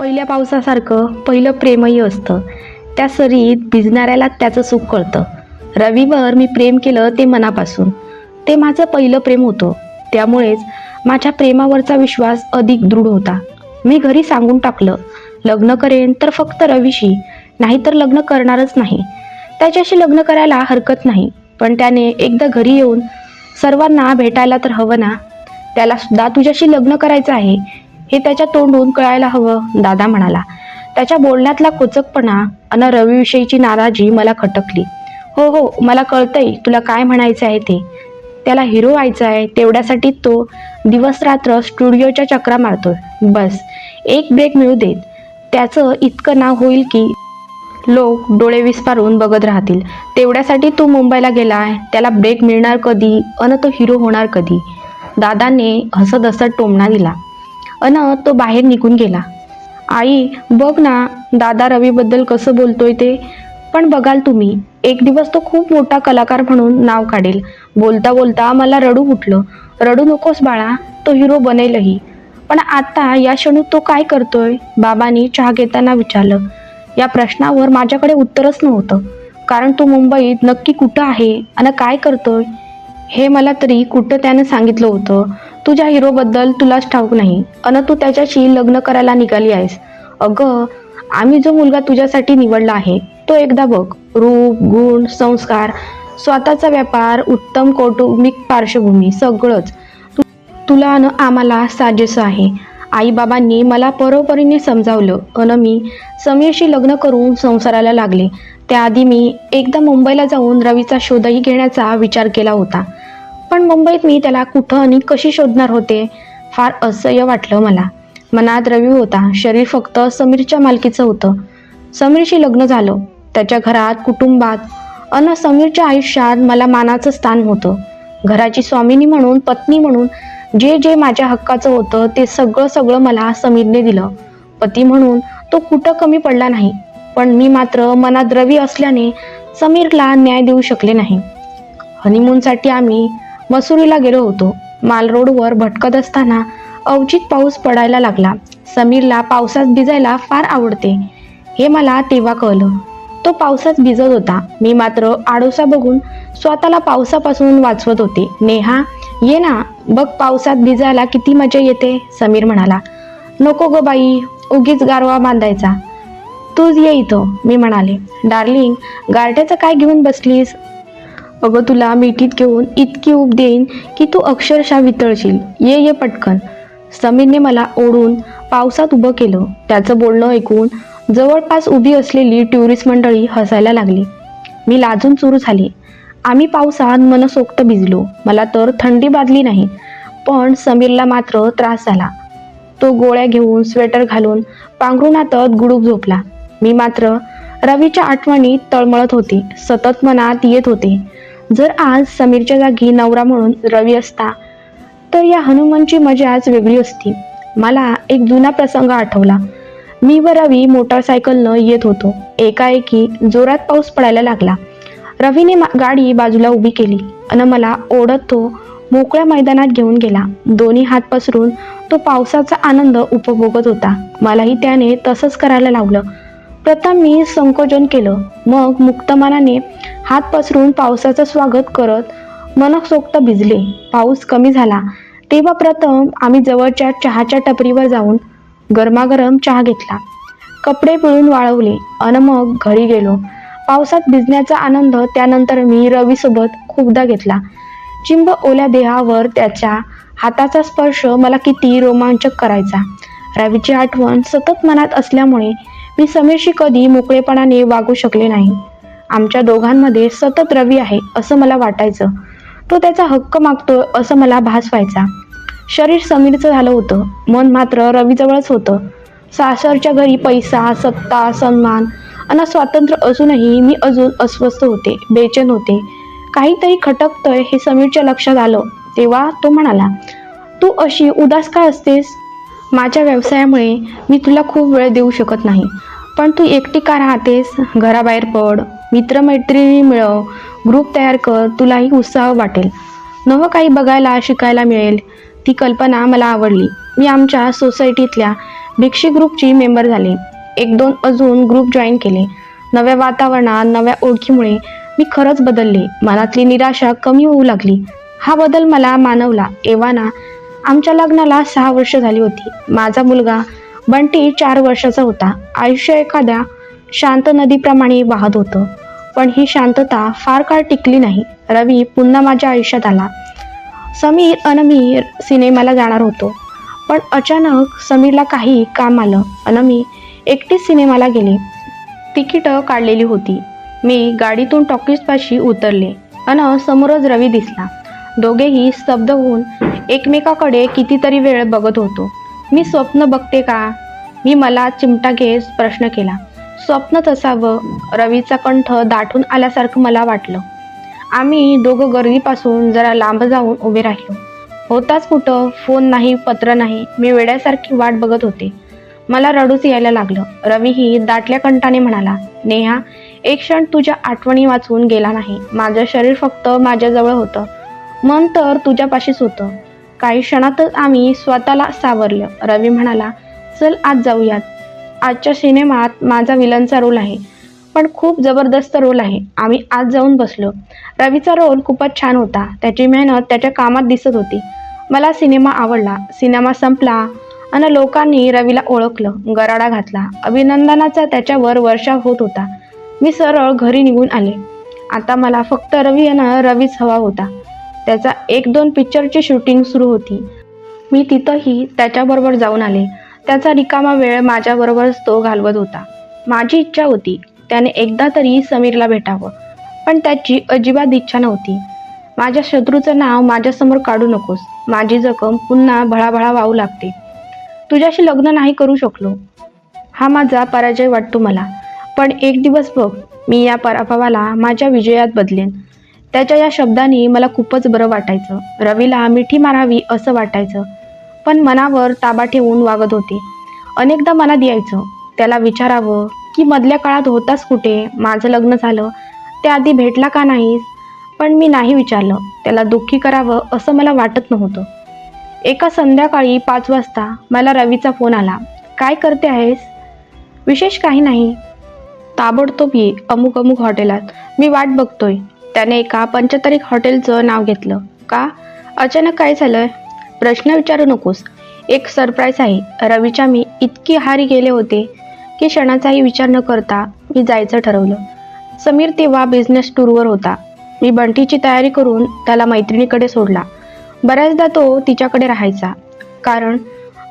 पहिल्या पावसासारखं पहिलं प्रेमही असतं. त्या सरीत भिजणाऱ्याला त्याचं सुख कळतं. रवीवर मी प्रेम केलं ते मनापासून. ते माझं पहिलं प्रेम होतं. त्यामुळेच माझ्या प्रेमावरचा विश्वास अधिक दृढ होता. मी घरी सांगून टाकलं लग्न करेन तर फक्त रवीशी नाहीतर लग्न करणारच नाही. त्याच्याशी लग्न करायला हरकत नाही. पण त्याने एकदा घरी येऊन सर्वांना भेटायला तर हवं ना? त्याला सुद्धा तुझ्याशी लग्न करायचं आहे. हे त्याच्या तोंडून कळायला हवं दादा म्हणाला. त्याच्या बोलण्यातला कोचकपणा अन रवीविषयीची नाराजी मला खटकली. हो हो मला कळतंय तुला काय म्हणायचं आहे ते. त्याला हिरो व्हायचा आहे तेवढ्यासाठी तो दिवस रात्र स्टुडिओच्या चक्रा मारतोय. बस एक ब्रेक मिळू देत. त्याचं इतकं नाव होईल की लोक डोळे विस्पारून बघत राहतील. तेवढ्यासाठी तो मुंबईला गेलाय त्याला ब्रेक मिळणार कधी अन तो हिरो होणार कधी? दादाने हसत हसत टोमणा दिला. अन तो बाहेर निघून गेला. आई बघ ना दादा रवीबद्दल कसं बोलतोय ते. पण बघाल तुम्ही एक दिवस तो खूप मोठा कलाकार म्हणून नाव काढेल. बोलता बोलता मला रडू उठलं. रडू नकोस बाळा तो हिरो बनेलही. पण आता या क्षणी तो काय करतोय? बाबांनी चहा घेताना विचारलं. या प्रश्नावर माझ्याकडे उत्तरच नव्हतं. कारण तो मुंबईत नक्की कुठं आहे? आणि काय करतोय? हे मला तरी कुठं त्यानं सांगितलं होतं? तुझ्या हिरोबद्दल तुलाच ठाऊक नाही. अन तू त्याच्याशी लग्न करायला निघाली आहेस. अगं आम्ही जो मुलगा तुझ्यासाठी निवडला आहे तो एकदा बघ. रूप गुण संस्कार स्वतःचा व्यापार उत्तम कौटुंबिक पार्श्वभूमी सगळंच. तुला अन आम्हाला साजेसं आहे. आईबाबांनी मला परोपरीने समजावलं. अन मी समीरशी लग्न करून संसाराला लागले. त्याआधी मी एकदा मुंबईला जाऊन रवीचा शोधही घेण्याचा विचार केला होता. पण मुंबईत मी त्याला कुठं आणि कशी शोधणार होते फार असह्य वाटलं मला. मनात रवी होता. शरीर फक्त समीरच्या मालकीचं होतं. समीरशी लग्न झालं. त्याच्या घरात कुटुंबात अन समीरच्या आयुष्यात मला मानाचं स्थान होतं. घराची स्वामिनी म्हणून पत्नी म्हणून जे जे माझ्या हक्काचं होतं ते सगळं सगळं मला समीरने दिलं. पती म्हणून तो कुठं कमी पडला नाही. पण मी मात्र मनात रवी असल्याने समीरला न्याय देऊ शकले नाही. हनीमूनसाठी आम्ही मसुरीला गेलो होतो. माल रोडवर भटकत असताना अवचित पाऊस पडायला लागला. समीरला पावसात भिजायला फार आवडते. हे मला तेव्हा कळलं. तो पावसात भिजत होता. मी मात्र आडोसा बघून स्वतःला पावसापासून वाचवत होते. नेहा ये ना बघ पावसात भिजायला किती मजा येते समीर म्हणाला. नको ग बाई उगीच गारवा बांधायचा. तूच ये इथं मी म्हणाले. डार्लिंग गारट्याचं काय घेऊन बसलीस? अगं तुला मिठीत घेऊन इतकी उब देईन की तू अक्षरशः वितळशील. ये ये पटकन. समीरने मला ओढून पावसात उभं केलं. त्याचं बोलणं ऐकून जवळपास उभी असलेली टुरिस्ट मंडळी हसायला लागली. मी लाजून सुरू झाली. आम्ही पावसात मनसोक्त भिजलो. मला तर थंडी बाजली नाही पण समीरला मात्र त्रास झाला. तो गोळ्या घेऊन स्वेटर घालून पांघरुणातच गुडूप झोपला. मी मात्र रवीच्या आठवणी तळमळत होते. सतत मनात येत होते. जर आज समीरच्या जागी नवरा म्हणून रवी असता तर या हनुमानची मजाच वेगळी असती. मला एक जुना प्रसंग आठवला. मी व रवी मोटारसायकलनं येत होतो. एकाएकी जोरात पाऊस पडायला लागला. रवीने मा- गाडी बाजूला उभी केली आणि मला ओढत तो मोकळ्या मैदानात घेऊन गेला. दोन्ही हात पसरून तो पावसाचा आनंद उपभोगत होता. मलाही त्याने तसंच करायला लावलं. प्रथम मी संकोचन केलं. मग मुक्त मनाने हात पसरून पावसाचं स्वागत करत मनसोक्त भिजले. पाऊस कमी झाला. तेव्हा प्रथम आम्ही जवळच्या चहाच्या टपरीवर जाऊन गरमागरम चहा घेतला. कपडे पिळून वाळवले अन मग घरी गेलो. पावसात भिजण्याचा आनंद त्यानंतर मी रवीसोबत खूपदा घेतला. चिंब ओल्या देहावर त्याच्या हाताचा स्पर्श मला किती रोमांचक करायचा. रवीची आठवण सतत मनात असल्यामुळे मी समीरशी कधी मोकळेपणाने वागू शकले नाही. आमच्या दोघांमध्ये सतत रवी आहे असं मला वाटायचं. तो त्याचा हक्क मागतोय असं मला भास व्हायचा. शरीर समीरचं झालं होतं. मन मात्र रवीजवळच होतं. सासरच्या घरी पैसा सत्ता सन्मान आणि स्वातंत्र्य असूनही मी अजून अस्वस्थ होते बेचैन होते. काहीतरी खटकतंय हे समीरच्या लक्षात आलं तेव्हा तो म्हणाला तू अशी उदास का असतेस? माझ्या व्यवसायामुळे मी तुला खूप वेळ देऊ शकत नाही. पण तू एकटी का राहतेस? घराबाहेर पड. मित्रमैत्रिणी मिळव. ग्रुप तयार कर. तुलाही उत्साह वाटेल. नवं काही बघायला शिकायला मिळेल. ती कल्पना मला आवडली. मी आमच्या सोसायटीतल्या भिक्षी ग्रुपची मेंबर झाले. एक दोन अजून ग्रुप जॉईन केले. नव्या वातावरणात नव्या ओळखीमुळे मी खरंच बदलले. मनातली निराशा कमी होऊ लागली. हा बदल मला मानवला. एव्हाना आमच्या लग्नाला सहा वर्ष झाली होती. माझा मुलगा बंटी चार वर्षाचा होता. आयुष्य एखाद्या शांत नदीप्रमाणे वाहत होतं. पण ही शांतता फार काळ टिकली नाही. रवी पुन्हा माझ्या आयुष्यात आला. समीर अन मी सिनेमाला जाणार होतो. पण अचानक समीरला काही काम आलं. अन मी एकटीच सिनेमाला गेले. तिकीटं काढलेली होती. मी गाडीतून टॉकीजपाशी उतरले. अन समोरच रवी दिसला. दोघेही स्तब्ध होऊन एकमेकाकडे कितीतरी वेळ बघत होतो. मी स्वप्न बघते का? मी मला चिमटा घेत प्रश्न केला. स्वप्नच असावं रवीचा कंठ दाटून आल्यासारखं मला वाटलं. आम्ही दोघं गर्दीपासून जरा लांब जाऊन उभे राहिलो. होताच कुठं फोन नाही पत्र नाही मी वेड्यासारखी वाट बघत होते. मला रडूच यायला लागलं. रवीही दाटल्या कंठाने म्हणाला नेहा एक क्षण तुझ्या आठवणी वाचून गेला नाही. माझं शरीर फक्त माझ्याजवळ होतं. मन तर तुझ्यापाशीच होतं. काही क्षणातच आम्ही स्वतःला सावरलं. रवी म्हणाला चल आज जाऊयात. आजच्या सिनेमात माझा विलनचा रोल आहे पण खूप जबरदस्त रोल आहे. आम्ही आज जाऊन बसलो. रवीचा रोल खूपच छान होता. त्याची मेहनत त्याच्या कामात दिसत होती. मला सिनेमा आवडला. सिनेमा संपला आणि लोकांनी रवीला ओळखलं. गराडा घातला. अभिनंदनाचा त्याच्यावर वर्षाव होत होता. मी सरळ घरी निघून आले. आता मला फक्त रवी आणि रवीच हवा होता. त्याचा एक दोन पिक्चरची शूटिंग सुरू होती. मी तिथंही त्याच्याबरोबर जाऊन आले. त्याचा रिकामा वेळ माझ्याबरोबरच तो घालवत होता. माझी इच्छा होती त्याने एकदा तरी समीरला भेटावं. पण त्याची अजिबात इच्छा नव्हती. माझ्या शत्रूचं नाव माझ्यासमोर काढू नकोस. माझी जखम पुन्हा भळाभळा वाहू लागते. तुझ्याशी लग्न नाही करू शकलो. हा माझा पराजय वाटतो मला. पण एक दिवस बघ मी या पराभवाला माझ्या विजयात बदलेन. त्याच्या या शब्दांनी मला खूपच बरं वाटायचं. रवीला मिठी मारावी असं वाटायचं. पण मनावर ताबा ठेवून वागत होते. अनेकदा मनात यायचं. त्याला विचारावं की मधल्या काळात होतास कुठे? माझं लग्न झालं. त्या आधी भेटला का नाहीस? पण मी नाही विचारलं. त्याला दुःखी करावं असं मला वाटत नव्हतं. एका संध्याकाळी पाच वाजता मला रवीचा फोन आला. काय करते आहेस? विशेष काही नाही. ताबडतोब ये अमुक अमुक हॉटेलात. मी वाट बघतोय. त्याने एका पंचतारीख हॉटेलचं नाव घेतलं. का? अचानक काय झालं प्रश्न विचारू नकोस. एक सरप्राईज आहे. रवीच्या मी इतकी हारी गेले होते की क्षणाचाही विचार न करता मी जायचं ठरवलं. समीर तेव्हा बिझनेस टूरवर होता. मी बंटीची तयारी करून त्याला मैत्रिणीकडे सोडला. बऱ्याचदा तो तिच्याकडे राहायचा. कारण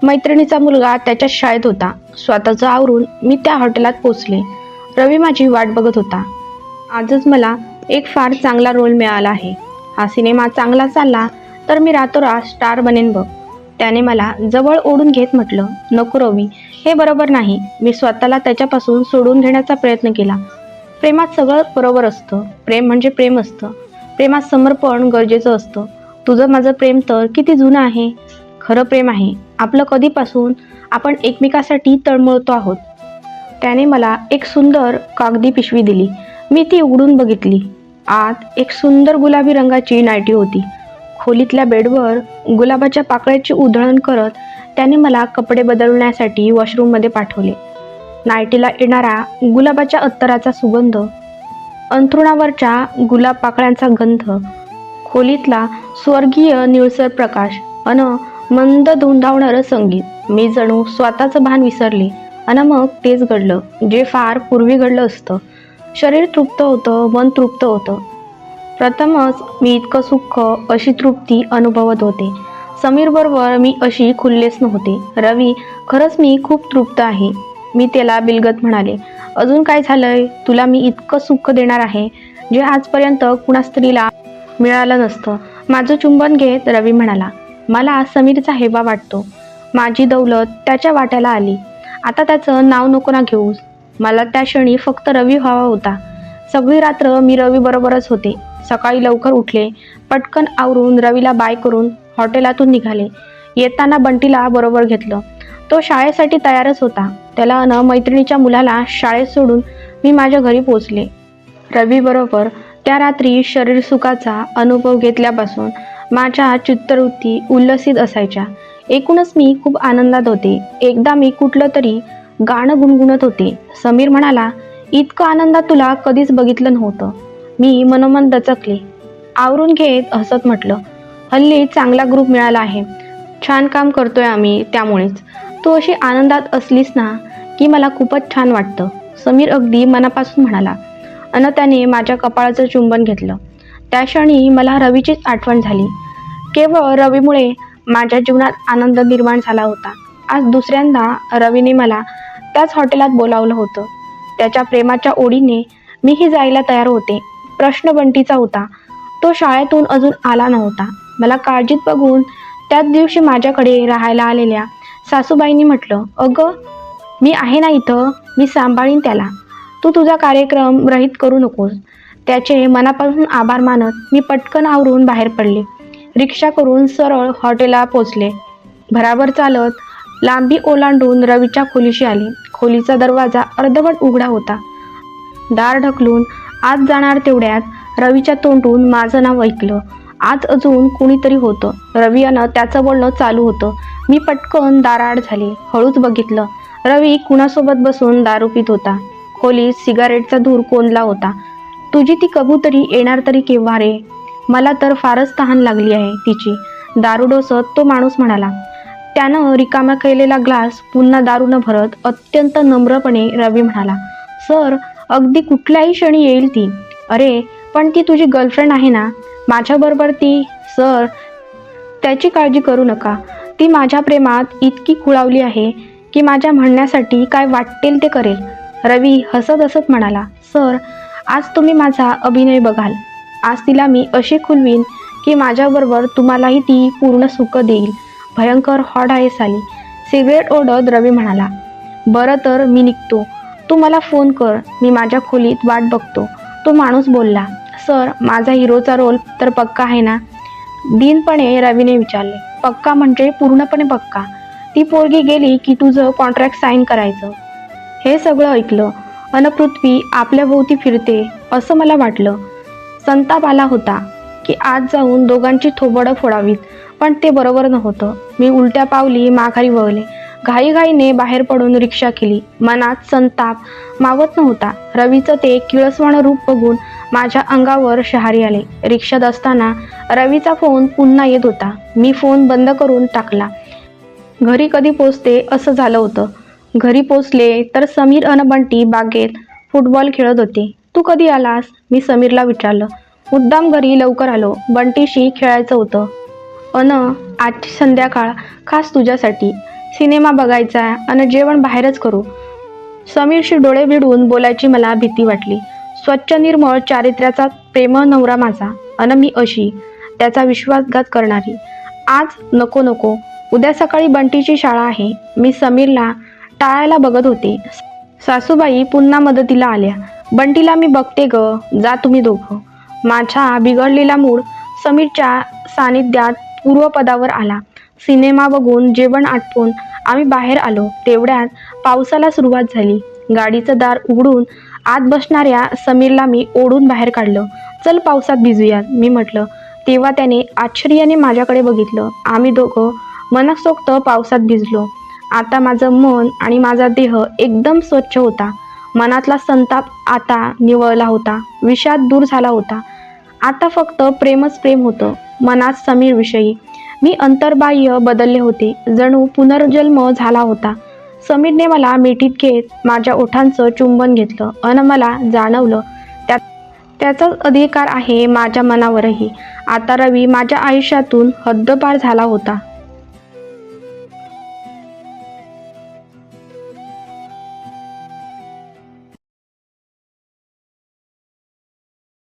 मैत्रिणीचा मुलगा त्याच्या शाळेत होता. स्वतःचं आवरून मी त्या हॉटेलात पोचले. रवी माझी वाट बघत होता. आजच मला एक फार चांगला रोल मिळाला आहे. हा सिनेमा चांगला चालला तर मी रातोरात स्टार बनेन बघ त्याने मला जवळ ओढून घेत म्हटलं नको रवी हे बरोबर नाही. मी स्वतःला त्याच्यापासून सोडून घेण्याचा प्रयत्न केला. प्रेमात सगळं बरोबर असतं. प्रेम म्हणजे प्रेम असतं. प्रेमात समर्पण गरजेचं असतं. तुझं माझं प्रेम तर किती जुनं आहे? खरं प्रेम आहे. आपलं कधीपासून आपण एकमेकासाठी तळमळतो आहोत. त्याने मला एक सुंदर कागदी पिशवी दिली. मी ती उघडून बघितली. आत एक सुंदर गुलाबी रंगाची नायटी होती. खोलीतल्या बेडवर गुलाबाच्या पाकळ्याची उधळण करत त्याने मला कपडे बदलण्यासाठी वॉशरूममध्ये पाठवले. नायटीला येणारा गुलाबाच्या अत्तराचा सुगंध अंथरुणावरच्या गुलाब पाकळ्यांचा गंध खोलीतला स्वर्गीय निळसर प्रकाश अन मंद धुंदावणारं संगीत. मी जणू स्वतःचं भान विसरले अन मग तेच घडलं जे फार पूर्वी घडलं असतं. शरीर तृप्त होतं मन तृप्त होतं. प्रथमच मी इतकं सुख अशी तृप्ती अनुभवत होते. समीर बरोबर मी अशी खुल्लेच नव्हते. रवी खरंच मी खूप तृप्त आहे. मी त्याला बिलगत म्हणाले अजून काय झालंय? तुला मी इतकं सुख देणार आहे जे आजपर्यंत कुणा स्त्रीला मिळालं नसतं. माझं चुंबन घेत रवी म्हणाला. मला समीरचा हेवा वाटतो. माझी दौलत त्याच्या वाट्याला आली. आता त्याचं नाव नको ना घेऊस. मला त्या क्षणी फक्त रवी हवा होता. सगळी रात्र मी रवी बरोबरच होते. सकाळी लवकर उठले पटकन आवरून रवीला बाय करून हॉटेलातून निघाले. येताना बंटीला बरोबर घेतलं. तो शाळेसाठी तयारच होता. त्याला अन मैत्रिणीच्या मुलाला शाळेत सोडून मी माझ्या घरी पोचले रवी बरोबर त्या रात्री शरीर सुखाचा अनुभव घेतल्यापासून माझ्या चित्तवृत्ती उल्लसित असायच्या. एकूणच मी खूप आनंदात होते. एकदा मी कुठलं तरी गाणं गुणगुणत होते. समीर म्हणाला इतकं आनंदात तुला कधीच बघितलं नव्हतं. मी मनोमन दचकले. आवरून घेत हसत म्हटलं हल्ली चांगला ग्रुप मिळाला आहे. छान काम करतोय आम्ही त्यामुळेच. तू अशी आनंदात असलीस ना की मला खूपच छान वाटतं. समीर अगदी मनापासून म्हणाला. अन त्याने माझ्या कपाळाचं चुंबन घेतलं. त्या क्षणी मला रवीचीच आठवण झाली. केवळ रवीमुळे माझ्या जीवनात आनंद निर्माण झाला होता. आज दुसऱ्यांदा रवीने मला त्याच हॉटेलात बोलावलं होतं. त्याच्या प्रेमाच्या ओढीने मीही जायला तयार होते. प्रश्न बंटीचा होता. तो शाळेतून अजून आला नव्हता. मला काळजीत बघून त्याच दिवशी माझ्याकडे राहायला आलेल्या सासूबाईंनी म्हटलं अगं मी आहे ना इथं. मी सांभाळीन त्याला. तू तुझा कार्यक्रम रहित करू नकोस. त्याचे मनापासून आभार मानत मी पटकन आवरून बाहेर पडले. रिक्षा करून सरळ हॉटेलला पोचले. भराभर चालत लांबी ओलांडून रवीच्या खोलीशी आली. खोलीचा दरवाजा अर्धवट उघडा होता. दार ढकलून आत जाणार तेवढ्यात रवीच्या तोंडून माझं नाव ऐकलं. आज अजून कुणीतरी होतं. रवी यानं त्याचं बोलणं चालू होतं. मी पटकन दाराआड झाले. हळूच बघितलं. रवी कुणासोबत बसून दारू पित होता. खोलीत सिगारेटचा धूर कोंदला होता. तुझी ती कबूतरी येणार तरी केव्हा रे? मला तर फारच तहान लागली आहे तिची. दारू डोसत तो माणूस म्हणाला त्यानं रिकामा केलेला ग्लास पुन्हा दारू न भरत अत्यंत नम्रपणे रवी म्हणाला सर अगदी कुठल्याही क्षणी येईल ती. अरे पण ती तुझी गर्लफ्रेंड आहे ना? माझ्याबरोबर ती सर त्याची काळजी करू नका. ती माझ्या प्रेमात इतकी खुळावली आहे की माझ्या म्हणण्यासाठी काय वाटेल ते करेल. रवी हसत हसत म्हणाला सर आज तुम्ही माझा अभिनय बघाल. आज तिला मी अशी खुलवीन की माझ्याबरोबर तुम्हालाही ती पूर्ण सुख देईल. भयंकर हॉट आहे साली. सिगरेट ओढत रवी म्हणाला बरं तर मी निघतो. तू मला फोन कर. मी माझ्या खोलीत वाट बघतो. तो माणूस बोलला सर माझा हिरोचा रोल तर पक्का आहे ना? दिनपणे रवीने विचारले पक्का म्हणजे पूर्णपणे पक्का? ती पोरगी गेली की तुझं कॉन्ट्रॅक्ट साईन करायचं. हे सगळं ऐकलं अन पृथ्वी आपल्या भोवती फिरते असं मला वाटलं. संताप आला होता की आज जाऊन दोघांची थोबडं फोडावीत. पण ते बरोबर नव्हतं. मी उलट्या पावली माघारी वळले. घाईघाईने बाहेर पडून रिक्षा केली. मनात संताप मावत नव्हता. रवीचं ते किळसवाणं रूप बघून माझ्या अंगावर शहारी आले. रिक्षात असताना रवीचा फोन पुन्हा येत होता. मी फोन बंद करून टाकला. घरी कधी पोचते असं झालं होतं. घरी पोचले तर समीर अन बंटी बागेत फुटबॉल खेळत होते. तू कधी आलास? मी समीरला विचारलं. मुद्दाम घरी लवकर आलो. बंटीशी खेळायचं होतं. अन आजची संध्याकाळ खास तुझ्यासाठी. सिनेमा बघायचा आहे आणि जेवण बाहेरच करू. समीरशी डोळे भिडवून बोलायची मला भीती वाटली. स्वच्छ निर्मळ चारित्र्याचा प्रेम नवरा माझा अन मी अशी त्याचा विश्वासघात करणारी. आज नको नको उद्या सकाळी बंटीची शाळा आहे. मी समीरला टाळायला बघत होते. सासूबाई पुन्हा मदतीला आल्या. बंटीला मी बघते ग जा तुम्ही दोघं. माझा बिघडलेला मूड समीरच्या सानिध्यात पूर्वपदावर आला. सिनेमा बघून जेवण आटपून आम्ही बाहेर आलो. तेवढ्यात पावसाला सुरुवात झाली. गाडीचं दार उघडून आत बसणाऱ्या समीरला मी ओढून बाहेर काढलं. चल पावसात भिजूयात मी म्हटलं. तेव्हा त्याने आश्चर्याने माझ्याकडे बघितलं. आम्ही दोघं मनसोक्त पावसात भिजलो. आता माझं मन आणि माझा देह एकदम स्वच्छ होता. मनातला संताप आता निवळला होता. विषाद दूर झाला होता. आता फक्त प्रेमच प्रेम होतं. मनात समीरविषयी मी अंतर्बाह्य बदलले होते. जणू पुनर्जन्म झाला होता. समीरने मला मिठीत घेत माझ्या ओठांचं चुंबन घेतलं. अन मला जाणवलं त्या त्याचाच अधिकार आहे माझ्या मनावरही. आता रवी माझ्या आयुष्यातून हद्दपार झाला होता.